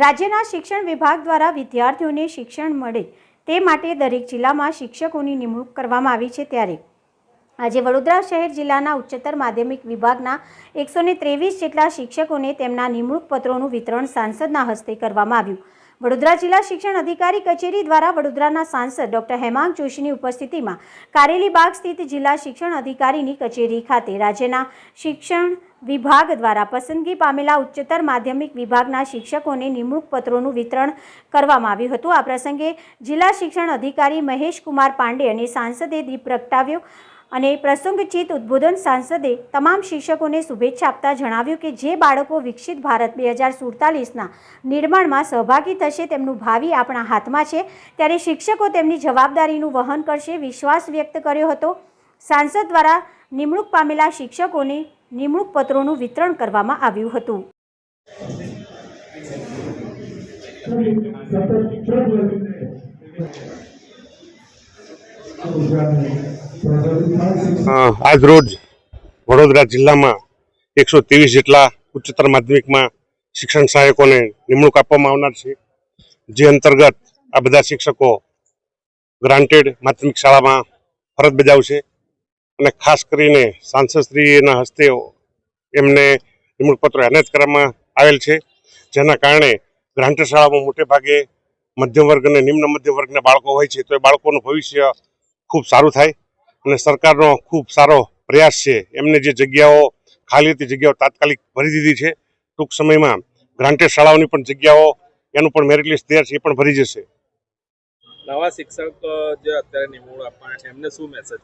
રાજ્યના શિક્ષણ વિભાગ દ્વારા વિદ્યાર્થીઓને શિક્ષણ મળે તે માટે દરેક જિલ્લામાં શિક્ષકોની નિમણૂક કરવામાં આવી છે ત્યારે. આજે વડોદરા શહેર જિલ્લાના ઉચ્ચતર માધ્યમિક વિભાગના એકસો ત્રેવીસ જેટલા શિક્ષકોને તેમના નિમણૂક પત્રોનું વિતરણ સાંસદના હસ્તે કરવામાં આવ્યું. વડોદરા જિલ્લા શિક્ષણ અધિકારી કચેરી દ્વારા વડોદરાના સાંસદ ડોક્ટર હેમાંગ જોશીની ઉપસ્થિતિમાં કારેલીબાગ સ્થિત જિલ્લા શિક્ષણ અધિકારીની કચેરી ખાતે રાજ્યના શિક્ષણ વિભાગ દ્વારા પસંદગી પામેલા ઉચ્ચતર માધ્યમિક વિભાગના શિક્ષકોને નિમણૂક પત્રોનું વિતરણ કરવામાં આવ્યું હતું. આ પ્રસંગે જિલ્લા શિક્ષણ અધિકારી મહેશ કુમાર પાંડે અને સાંસદે દીપ પ્રગટાવ્યો અને પ્રસંગચિત ઉદ્બોધન સાંસદે તમામ શિક્ષકોને શુભેચ્છા આપતા જણાવ્યું કે જે બાળકો વિકસિત ભારત બે હજાર સુડતાલીસના નિર્માણમાં સહભાગી થશે તેમનું ભાવિ આપણા હાથમાં છે. ત્યારે શિક્ષકો તેમની જવાબદારીનું વહન કરશે વિશ્વાસ વ્યક્ત કર્યો હતો. સાંસદ દ્વારા નિમણૂક પામેલા શિક્ષકોને નિમણૂક પત્રોનું વિતરણ કરવામાં આવ્યું હતું. આજ રોજ વડોદરા જિલ્લામાં એકસો ત્રેવીસ જેટલા ઉચ્ચતર માધ્યમિકમાં શિક્ષણ સહાયકોને નિમણૂક આપવામાં આવનાર છે. જે અંતર્ગત આ બધા શિક્ષકો ગ્રાન્ટેડ માધ્યમિક શાળામાં ફરજ બજાવશે. અને ખાસ કરીને સાંસદશ્રીના હસ્તે એમને નિમણૂક એનાયત કરવામાં આવેલ છે. જેના કારણે ગ્રાન્ટ શાળામાં મોટે ભાગે મધ્યમ વર્ગ અને નિમ્ન મધ્યમ વર્ગના બાળકો હોય છે, તો એ બાળકોનું ભવિષ્ય ખૂબ સારું થાય અને સરકારનો ખૂબ સારો પ્રયાસ છે. એમને જે જગ્યાઓ, ખાલી હતી જગ્યાઓ તાત્કાલિક ભરી દીધી છે, ટૂંક સમયમાં ગ્રાન્ટેડ શાળાઓની પણ જગ્યાઓ, એનું પણ મેરિટ લિસ્ટ તૈયાર છે, એ પણ ભરી જશે. નવા શિક્ષક જે અત્યારે નિમણૂક આપવાના છે, એમને શું મેસેજ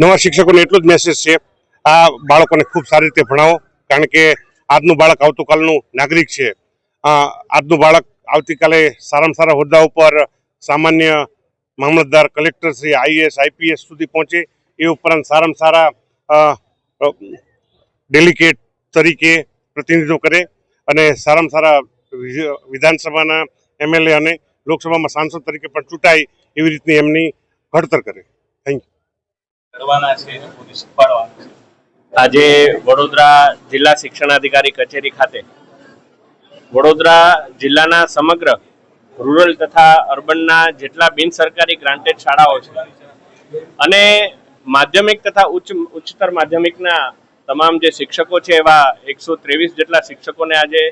નવા શિક્ષકોને એટલો જ મેસેજ છે. આ બાળકોને ખૂબ સારી રીતે ભણાવો, કારણ કે આજનું બાળક આવતીકાલનું નાગરિક છે. આજનું બાળક આવતીકાલે સારામાં સારા હોદ્દા ઉપર સામાન્ય મામલતદાર, કલેક્ટર શ્રી આઈએસ આઈપીએસ સુધી પહોંચે. એ ઉપરાંત સારામાં સારા ડેલિકેટ તરીકે પ્રતિનિધિત્વ કરે અને સારામાં સારા વિધાનસભાના એમએલએ અને લોકસભામાં સાંસદ તરીકે પણ ચૂંટાય એવી રીતની એમની ઘડતર કરે. થેન્ક છે. આજે વડોદરા જિલ્લા શિક્ષણાધિકારી કચેરી ખાતે વડોદરા જિલ્લાના સમગ્ર રૂરલ તથા અર્બનના જેટલા બિન સરકારી ગ્રાન્ટેડ શાળાઓ છે અને માધ્યમિક તથા ઉચ્ચ ઉચ્ચતર માધ્યમિકના તમામ જે શિક્ષકો છે એવા એકસો ત્રેવીસ જેટલા શિક્ષકોને આજે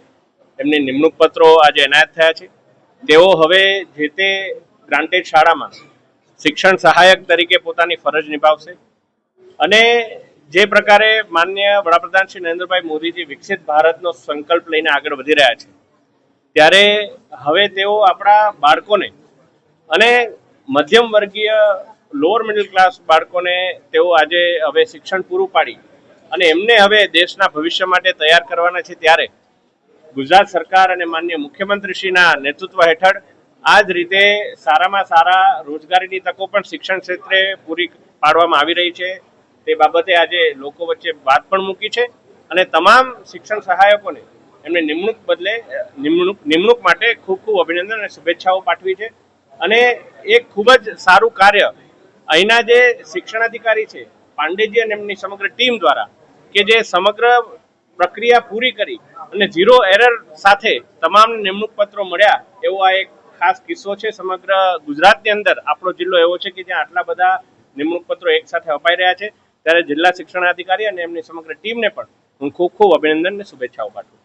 એમની નિમણૂક પત્રો આજે એનાયત થયા છે. તેઓ હવે જે તે ગ્રાન્ટેડ શાળામાં શિક્ષણ સહાયક તરીકે પોતાની ફરજ નિભાવશે. અને જે પ્રકારે માન્ય વડાપ્રધાન શ્રી નરેન્દ્રભાઈ મોદીજી વિકસિત ભારતનો સંકલ્પ લઈને આગળ વધી રહ્યા છે, ત્યારે હવે તેઓ આપણા બાળકોને અને મધ્યમ વર્ગીય લોઅર મિડલ ક્લાસ બાળકોને તેઓ આજે હવે શિક્ષણ પૂરું પાડી અને એમને હવે દેશના ભવિષ્ય માટે તૈયાર કરવાના છે ત્યારે ગુજરાત સરકાર અને માન્ય મુખ્યમંત્રીશ્રીના નેતૃત્વ હેઠળ આ જ રીતે સારામાં સારા રોજગારીની તકો પણ શિક્ષણ ક્ષેત્રે પૂરી પાડવામાં આવી રહી છે. તે બાબતે આજે લોકો વચ્ચે વાત પણ મૂકી છે અને તમામ શિક્ષણ સહાયકોને એમને નિમણૂક બદલે નિમણૂક નિમણૂક માટે ખૂબ ખૂબ અભિનંદન અને શુભેચ્છાઓ પાઠવી છે. અને એક ખૂબ જ સારું કાર્ય અહીંના જે શિક્ષણાધિકારી છે, પાંડેજી અને એમની સમગ્ર ટીમ દ્વારા કે જે સમગ્ર પ્રક્રિયા પૂરી કરી અને ઝીરો એરર સાથે તમામ નિમણૂક પત્રો મળ્યા, એવો આ એક ખાસ કિસ્સો છે. સમગ્ર ગુજરાતની અંદર આપણો જિલ્લો એવો છે કે જ્યાં આટલા બધા નિમણૂક પત્રો એક સાથે અપાઈ રહ્યા છે. ત્યારે જિલ્લા શિક્ષણાધિકારી અને એમની સમગ્ર ટીમને પણ હું ખૂબ ખૂબ અભિનંદન અને શુભેચ્છાઓ પાઠવું